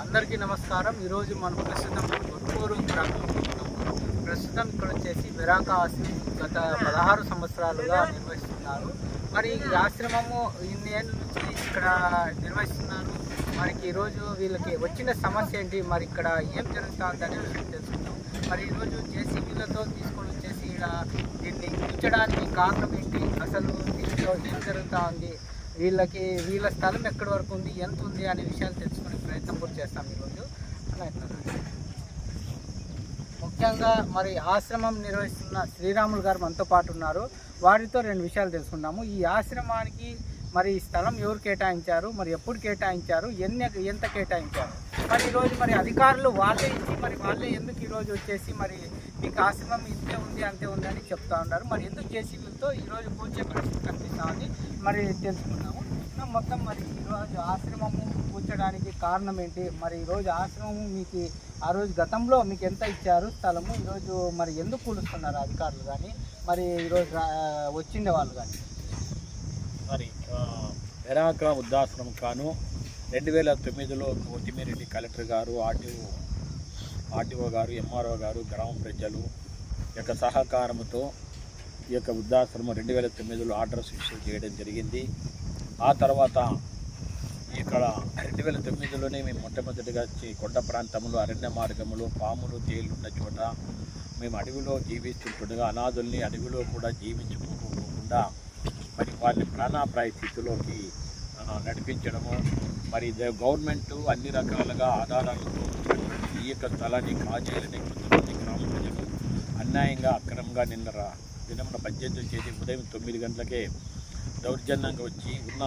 అందరికీ నమస్కారం. ఈరోజు మనం ప్రస్తుతం గుంటూరు గ్రామంలో ప్రస్తుతం ఇక్కడ వచ్చేసి విరాక ఆశ్రమం గత పదహారు సంవత్సరాలుగా నిర్వహిస్తున్నారు. మరి ఈ ఆశ్రమము ఇన్ని ఏళ్ళ నుంచి ఇక్కడ నిర్వహిస్తున్నారు. మనకి ఈరోజు వీళ్ళకి వచ్చిన సమస్య ఏంటి? మరి ఇక్కడ ఏం జరుగుతుంది అనే విషయం తెలుసుకుందాం. మరి ఈరోజు జేసీబీలతో తీసుకొని వచ్చేసి ఇక్కడ దీన్ని ఉంచడానికి కారణం ఏంటి? అసలు దీంట్లో ఏం జరుగుతూ ఉంది వీళ్ళకి వీళ్ళ స్థలం ఎక్కడి వరకు ఉంది ఎంత ఉంది అనే విషయాలు తెలుసుకునే ప్రయత్నం కూడా చేస్తాం ఈరోజు. ప్రయత్నం ముఖ్యంగా మరి ఆశ్రమం నిర్వహిస్తున్న శ్రీరాములు గారు మనతో పాటు ఉన్నారు. వారితో రెండు విషయాలు తెలుసుకున్నాము ఈ ఆశ్రమానికి మరి ఈ స్థలం ఎవరు కేటాయించారు మరి ఎప్పుడు కేటాయించారు ఎన్ని ఎంత కేటాయించారు? మరి ఈరోజు మరి అధికారులు వాళ్ళే ఇచ్చి మరి వాళ్ళే ఎందుకు ఈరోజు వచ్చేసి మరి మీకు ఆశ్రమం ఇంతే ఉంది అంతే ఉంది అని చెప్తా ఉన్నారు. మరి ఎందుకు జేసీబీలతో ఈరోజు పూజ పరిస్థితి కనిపిస్తా ఉంది? మరి తెలుసుకున్నాము మొత్తం మరి ఈరోజు ఆశ్రమము కూర్చోడానికి కారణం ఏంటి? మరి ఈరోజు ఆశ్రమము మీకు ఆ రోజు గతంలో మీకు ఎంత ఇచ్చారు స్థలము? ఈరోజు మరి ఎందుకు కూలుస్తున్నారు అధికారులు కానీ? మరి ఈరోజు వచ్చిండే వాళ్ళు కానీ? మరి వెరాక వృద్ధాశ్రమం కాను రెండు వేల తొమ్మిదిలో కొత్తిమీరెడ్డి కలెక్టర్ గారు ఆర్టీఓ ఆర్టీఓ గారు ఎంఆర్ఓ గారు గ్రామ ప్రజలు యొక్క సహకారంతో ఈ యొక్క వృద్ధాశ్రమం రెండు వేల తొమ్మిదిలో ఆర్డర్స్ ఇష్యూ చేయడం జరిగింది. ఆ తర్వాత ఇక్కడ రెండు వేల తొమ్మిదిలోనే మేము మొట్టమొదటిగా కొండ ప్రాంతంలో అరణ్య మార్గములు పాములు తేలున్న చోట మేము అడవిలో జీవిస్తుండగా అనాథుల్ని అడవిలో కూడా జీవించుకోకుండా మరి వాళ్ళని ప్రాణాప్రాయ స్థితిలోకి నడిపించడము. మరి ద- గవర్నమెంట్ అన్ని రకాలుగా ఆధారాలతో యొక్క స్థలాన్ని కాజేయాలని కొంతమంది గ్రామ ప్రజలు అన్యాయంగా అక్రమంగా నిన్న రా- దినమున పద్దెనిమిది చేసి ఉదయం తొమ్మిది గంటలకే దౌర్జన్యంగా వచ్చి ఉన్న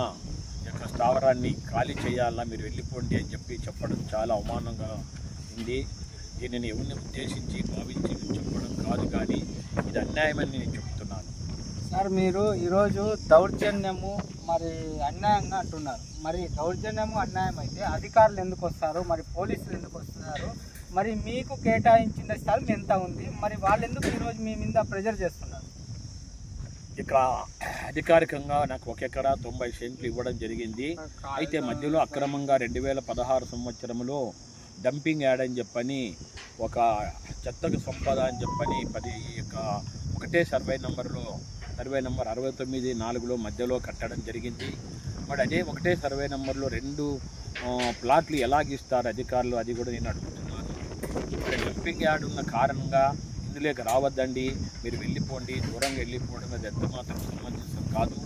యొక్క స్థావరాన్ని ఖాళీ చేయాలన్నా మీరు వెళ్ళిపోండి అని చెప్పి చెప్పడం చాలా అవమానంగా ఉంది. దీనిని ఎవరిని ఉద్దేశించి భావించి చెప్పడం కాదు కానీ ఇది అన్యాయమని నేను చెప్తున్నాను. సార్ మీరు ఈరోజు దౌర్జన్యము మరి అన్యాయంగా అంటున్నారు. మరి దౌర్జన్యము అన్యాయం అయితే అధికారులు ఎందుకు వస్తారు? మరి పోలీసులు ఎందుకు వస్తున్నారు? మరి మీకు కేటాయించిన స్థలం ఎంత ఉంది? మరి వాళ్ళు ఎందుకు ఈరోజు మీ మీద ప్రెజర్ చేస్తున్నారు? ఇక్కడ అధికారికంగా నాకు ఒక ఎకరా తొంభై సెంట్లు ఇవ్వడం జరిగింది. అయితే మధ్యలో అక్రమంగా రెండు వేల పదహారు సంవత్సరంలో డంపింగ్ యాడ్ అని చెప్పని ఒక చెత్తకు సంపద అని చెప్పని పది యొక్క ఒకటే సర్వే నెంబర్లో సర్వే నెంబర్ అరవై తొమ్మిది నాలుగులో మధ్యలో కట్టడం జరిగింది. మరి అదే ఒకటే సర్వే నెంబర్లో రెండు ప్లాట్లు ఎలాగిస్తారు అధికారులు? అది కూడా నేను ఇక్కడ డంపింగ్ యార్డ్ ఉన్న కారణంగా ఇందులోకి రావద్దండి. మీరు వెళ్ళిపోండి. దూరంగా వెళ్ళిపోవడం అది ఎంత మాత్రం సమంజసం కాదు.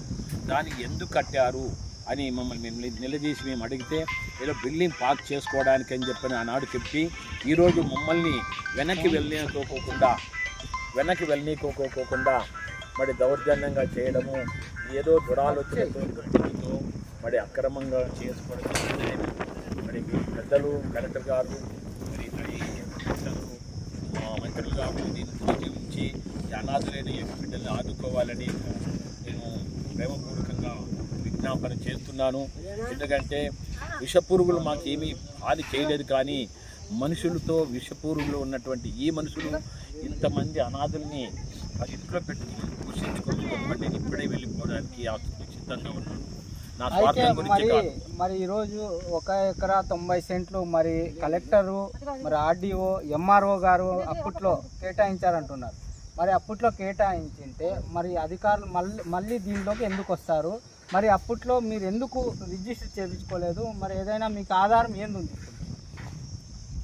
దానికి ఎందుకు కట్టారు అని మమ్మల్ని మేము నిలదీసి మేము అడిగితే ఏదో బిల్డింగ్ పార్క్ చేసుకోవడానికి అని చెప్పని ఆనాడు చెప్పి ఈరోజు మమ్మల్ని వెనక్కి వెళ్ళనికోకోకుండా వెనక్కి వెళ్ళనీకోకోకుండా మరి దౌర్జన్యంగా చేయడము ఏదో దురాలోచనతో మరి అక్రమంగా చేసుకోవడం మరి పెద్దలు కలెక్టర్ గారు మా మంత్రులు ఉంచి అనాథులైన యొక్క బిడ్డల్ని ఆదుకోవాలని నేను ప్రేమపూర్వకంగా విజ్ఞాపన చేస్తున్నాను. ఎందుకంటే విషపురుగులు మాకేమీ హాని చేయలేదు కానీ మనుషులతో విషపూర్వులు ఉన్నటువంటి ఈ మనుషులు ఇంతమంది అనాథుల్ని ఇంట్లో పెట్టుకుని పోషించుకోవాలి నేను ఇప్పుడే వెళ్ళిపోవడానికి ఆ సిద్ధంగా ఉన్నాను. అయితే మరి మరి ఈరోజు ఒక ఎకరా తొంభై సెంట్లు మరి కలెక్టరు మరి ఆర్డీఓ ఎంఆర్ఓ గారు అప్పట్లో కేటాయించారంటున్నారు. మరి అప్పట్లో కేటాయించింటే మరి అధికారులు మళ్ళీ మళ్ళీ దీనిలోకి ఎందుకు వస్తారు? మరి అప్పట్లో మీరు ఎందుకు రిజిస్టర్ చేయించుకోలేదు? మరి ఏదైనా మీకు ఆధారం ఏంది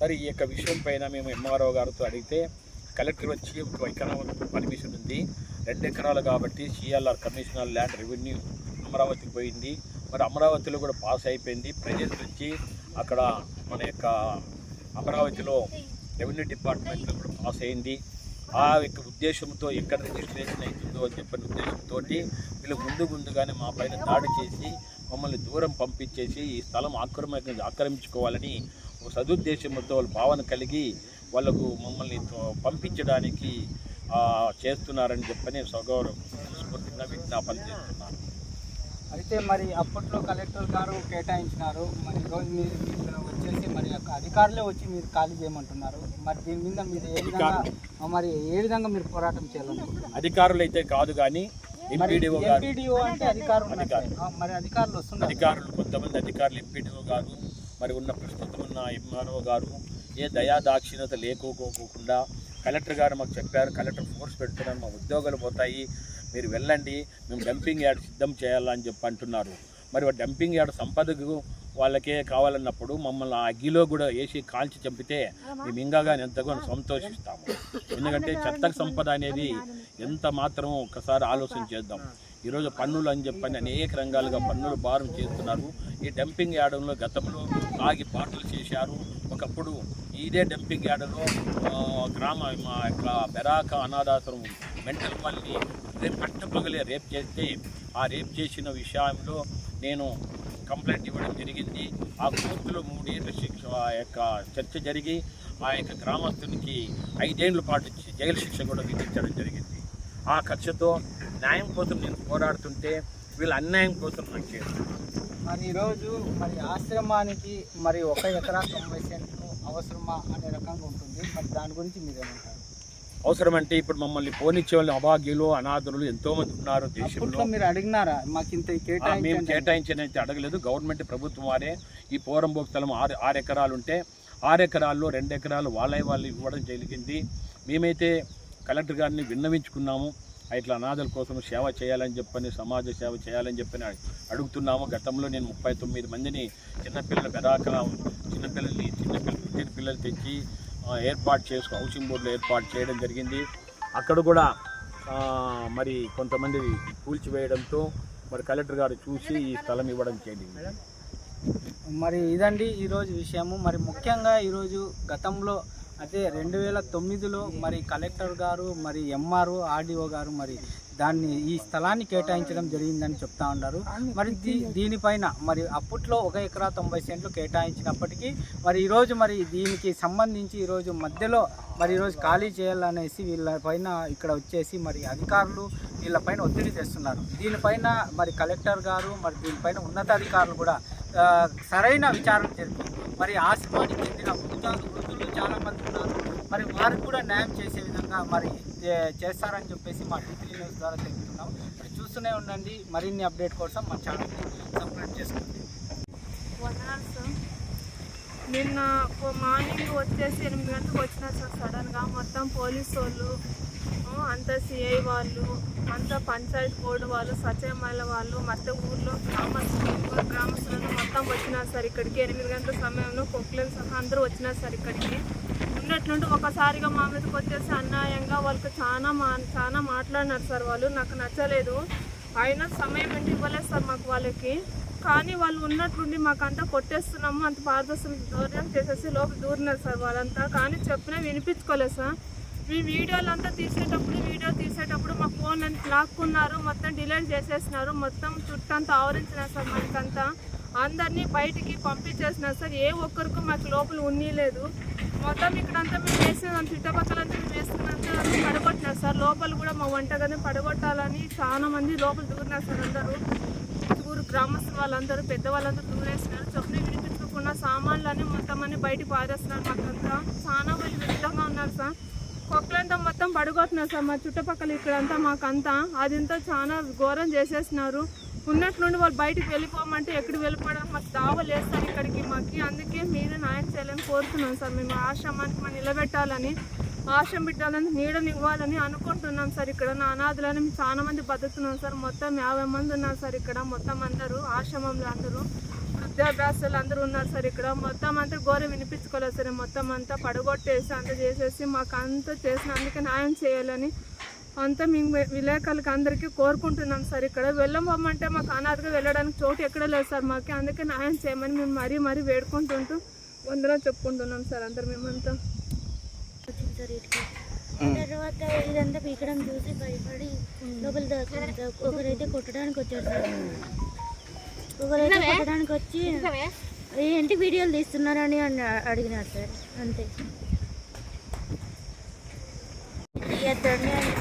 మరి ఈ యొక్క విషయం పైన మేము ఎంఆర్ఓ గారితో అడిగితే కలెక్టర్ వచ్చి ఒక ఎకరం పర్మిషన్ ఉంది. రెండు ఎకరాలు కాబట్టి సిఎల్ఆర్ కమిషనర్ ల్యాండ్ రెవెన్యూ అమరావతికి పోయింది. మరి అమరావతిలో కూడా పాస్ అయిపోయింది. ప్రజెంట్ వచ్చి అక్కడ మన యొక్క అమరావతిలో రెవెన్యూ డిపార్ట్మెంట్లో కూడా పాస్ అయింది. ఆ యొక్క ఉద్దేశంతో ఎక్కడ రిజిస్ట్రేషన్ అవుతుందో అని చెప్పిన ఉద్దేశంతో వీళ్ళు ముందు ముందుగానే మా పైన దాడి చేసి మమ్మల్ని దూరం పంపించేసి ఈ స్థలం ఆక్రమ ఆక్రమించుకోవాలని ఒక సదుద్దేశంతో వాళ్ళ భావన కలిగి వాళ్ళకు మమ్మల్ని తో- పంపించడానికి చేస్తున్నారని చెప్పని సగౌరవం స్ఫూర్తిగా విజ్ఞాపన చేస్తున్నాను. అయితే మరి అప్పట్లో కలెక్టర్ గారు కేటాయించినారు. మరి ఈరోజు మీరు ఇక్కడ వచ్చేసి మరి యొక్క అధికారులే వచ్చి మీరు ఖాళీ చేయమంటున్నారు. మరి దీని మీద మీరు ఏ విధంగా మరి ఏ విధంగా మీరు పోరాటం చేయాలనుకుంటున్నారు? అధికారులు అయితే కాదు కానీ ఎంపీడీఓ గారు అంటే అధికారులు మరి అధికారులు వస్తున్నారు. అధికారులు కొంతమంది అధికారులు ఎంపీడీఓ గారు మరి ఉన్న ప్రస్తుతం ఉన్న ఎంఆర్ఓ గారు ఏ దయా దాక్షిణ్యత లేకోకోకుండా కలెక్టర్ గారు మాకు చెప్పారు. కలెక్టర్ ఫోర్స్ పెడుతున్నారు మా ఉద్యోగాలు పోతాయి. మీరు వెళ్ళండి మేము డంపింగ్ యార్డ్ సిద్ధం చేయాలని చెప్పి అంటున్నారు. మరి డంపింగ్ యార్డ్ సంపదకు వాళ్ళకే కావాలన్నప్పుడు మమ్మల్ని ఆ అగ్గిలో కూడా వేసి కాల్చి చంపితే మేము ఇంకా కానీ ఎంతగానో సంతోషిస్తాము. ఎందుకంటే చెత్తకు సంపద అనేది ఎంత మాత్రం ఒకసారి ఆలోచన చేద్దాం. ఈరోజు పన్నులు అని చెప్పని అనేక రంగాలుగా పన్నులు భారం చేస్తున్నారు. ఈ డంపింగ్ యార్డంలో గతంలో తాగి పాటలు చేశారు. ఒకప్పుడు ఇదే డంపింగ్ యార్డులో గ్రామ మా యొక్క బెరాక అనాథాశ్రమం మెంటల్ వాళ్ళని రేపు పట్టపగలే రేప్ చేస్తే ఆ రేప్ చేసిన విషయంలో నేను కంప్లైంట్ ఇవ్వడం జరిగింది. ఆ కోర్టులో మూడేళ్ళ శిక్ష ఆ యొక్క చర్చ జరిగి ఆ యొక్క గ్రామస్తునికి ఐదేళ్ళ పాటు జైలు శిక్ష కూడా విధించడం జరిగింది. ఆ ఖర్చుతో న్యాయం కోసం నేను పోరాడుతుంటే వీళ్ళు అన్యాయం కోసం నాకు చేస్తున్నారు. మరి ఈరోజు మరి ఆశ్రమానికి మరి ఒక ఎకరా తొంభై సెంట్లు అవసరమా అనే రకంగా ఉంటుంది. మరి దాని గురించి మీరేమంటారు? అవసరం అంటే ఇప్పుడు మమ్మల్ని పోనిచ్చే వాళ్ళు అభాగ్యులు అనాథులు ఎంతో మంది ఉన్నారు దేశంలో. మీరు అడిగినారా? మాకు ఇంత మేము కేటాయించనైతే అడగలేదు. గవర్నమెంట్ ప్రభుత్వం వారే ఈ పోరంబోకు స్థలం ఆరు ఆరు ఎకరాలు ఉంటే ఆరు ఎకరాల్లో రెండు ఎకరాలు వాళ్ళ వాళ్ళు ఇవ్వడం జరిగింది. మేమైతే కలెక్టర్ గారిని విన్నవించుకున్నాము. ఇట్లా అనాథల కోసం సేవ చేయాలని చెప్పని సమాజ సేవ చేయాలని చెప్పని అడుగుతున్నాము. గతంలో నేను ముప్పై తొమ్మిది మందిని చిన్నపిల్లల బెరాక చిన్నపిల్లల్ని చిన్నపిల్లలు పుట్టిన పిల్లలు తెచ్చి ఏర్పాటు చేసుకో హౌసింగ్ బోర్డులు ఏర్పాటు చేయడం జరిగింది. అక్కడ కూడా మరి కొంతమంది కూల్చివేయడంతో మరి కలెక్టర్ గారు చూసి ఈ స్థలం ఇవ్వడం జరిగింది. మరి ఇదండి ఈరోజు విషయము. మరి ముఖ్యంగా ఈరోజు గతంలో అదే రెండు వేల తొమ్మిదిలో మరి కలెక్టర్ గారు మరి ఎంఆర్ఓ ఆర్డీఓ గారు మరి దాన్ని ఈ స్థలాన్ని కేటాయించడం జరిగిందని చెప్తా ఉన్నారు. మరి దీ దీనిపైన మరి అప్పట్లో ఒక ఎకరా తొంభై సెంట్లు కేటాయించినప్పటికీ మరి ఈరోజు మరి దీనికి సంబంధించి ఈరోజు మధ్యలో మరి ఈరోజు ఖాళీ చేయాలనేసి వీళ్ళపైన ఇక్కడ వచ్చేసి మరి అధికారులు వీళ్ళపైన ఒత్తిడి తెస్తున్నారు. దీనిపైన మరి కలెక్టర్ గారు మరి దీనిపైన ఉన్నతాధికారులు కూడా సరైన విచారణ జరిపి మరి ఆశ్రమానికి చెందిన వృద్ధులు వృద్ధులు చాలా మంది ఉన్నారు. మరి వారికి కూడా న్యాయం చేసే విధంగా మరి చేస్తారని చెప్పేసి మా టీవీ న్యూస్ ద్వారా తెలుపుతున్నాం. ఇప్పుడు చూస్తూనే ఉండండి. మరిన్ని అప్డేట్ కోసం మా ఛానల్ని సబ్స్క్రైబ్ చేసుకోండి. సార్. నిన్న మార్నింగ్ వచ్చేసి ఎనిమిది గంటలకు వచ్చిన సార్ సడన్గా మొత్తం పోలీసు వాళ్ళు అంతా సిఐ వాళ్ళు అంతా పంచాయత్ బోర్డు వాళ్ళు సచివాలయ వాళ్ళు మొత్తం ఊర్లో గ్రామస్తులు గ్రామస్తులను మొత్తం వచ్చినారు సార్ ఇక్కడికి. ఎనిమిది గంటల సమయంలో కుక్కలు సహా అందరూ వచ్చినారు సార్ ఇక్కడికి. ఉన్నట్లుండి ఒకసారిగా మా మీదకి వచ్చేసి అన్యాయంగా వాళ్ళకి చాలా మా చాలా మాట్లాడినారు సార్ వాళ్ళు. నాకు నచ్చలేదు. అయినా సమయం ఏంటి ఇవ్వలేదు సార్ మాకు వాళ్ళకి? కానీ వాళ్ళు ఉన్నట్లుండి మాకంతా కొట్టేస్తున్నాము. అంత పారదర్శన దూరం చేసేసి లోపల దూరినారు సార్ వాళ్ళంతా. కానీ చెప్పినా వినిపించుకోలేదు సార్. మీ వీడియోలు అంతా తీసేటప్పుడు వీడియో తీసేటప్పుడు మా ఫోన్ అంతా లాక్కున్నారు. మొత్తం డిలీట్ చేసేసినారు. మొత్తం చుట్టంతా ఆవరించినారు సార్ మనకంతా అందరినీ బయటికి పంపించేసినా సార్ ఏ ఒక్కరికి మాకు లోపల ఉన్నీలేదు. మొత్తం ఇక్కడంతా మేము వేసిన చుట్టుపక్కలంతా మేము వేసుకున్నంత పడగొట్టినారు సార్. లోపల కూడా మా వంటగది పడగొట్టాలని చాలా మంది లోపల దూరినారు సార్ అందరూ. ఊరు గ్రామస్తులు వాళ్ళందరూ పెద్దవాళ్ళందరూ దూరేస్తున్నారు చొప్పున వినిపించకుండా సామాన్లన్నీ మొత్తం అన్ని బయటికి పారేస్తున్నారు మాకంతా. చాలా వాళ్ళు విరుద్ధంగా ఉన్నారు సార్. కొక్కలంతా మొత్తం పడగొట్టినారు సార్ మా చుట్టుపక్కల ఇక్కడంతా మాకంతా. అదింతా చాలా ఘోరం చేసేసినారు. ఉన్నట్లుండి వాళ్ళు బయటికి వెళ్ళిపోమంటే ఎక్కడ వెళ్ళిపోవడం మాకు దావలేదు సార్ ఇక్కడికి మాకు. అందుకే మీరు న్యాయం చేయాలని కోరుతున్నాం సార్. మేము ఆశ్రమానికి మనం నిలబెట్టాలని ఆశ్రమం పెట్టాలని నీడని ఇవ్వాలని అనుకుంటున్నాం సార్. ఇక్కడ నా అనాథులని మేము చాలా మంది బతుకుతున్నాం సార్. మొత్తం యాభై మంది ఉన్నారు సార్ ఇక్కడ. మొత్తం అందరూ ఆశ్రమంలో అందరూ వృద్ధాభ్యాసాలు అందరూ ఉన్నారు సార్ ఇక్కడ. మొత్తం అంతా ఘోరం వినిపించుకోలేదు సార్. మొత్తం అంతా పడగొట్టేసి అంతా చేసేసి మాకు అంతా చేసిన అందుకే న్యాయం చేయాలని అంతా మేము విలేకరులకు అందరికీ కోరుకుంటున్నాం సార్. ఇక్కడ వెళ్ళబోమంటే మాకు అనాథగా వెళ్ళడానికి చోటు ఎక్కడ లేదు సార్ మాకు. అందుకే న్యాయం చేయమని మేము మరీ మరీ వేడుకుంటుంటూ వందలో చెప్పుకుంటున్నాం సార్ అందరు మేమంతా. తర్వాత ఇదంతా పీకడం చూసి భయపడి లోపల దాక్కున్నాం సార్ ఒకరైతే కొట్టడానికి వచ్చాడు సార్. ఒకరైతే కొట్టడానికి వచ్చి ఏంటి వీడియోలు తీస్తున్నారని అని అడిగినారు సార్. అంతే. తీయద్దండి అని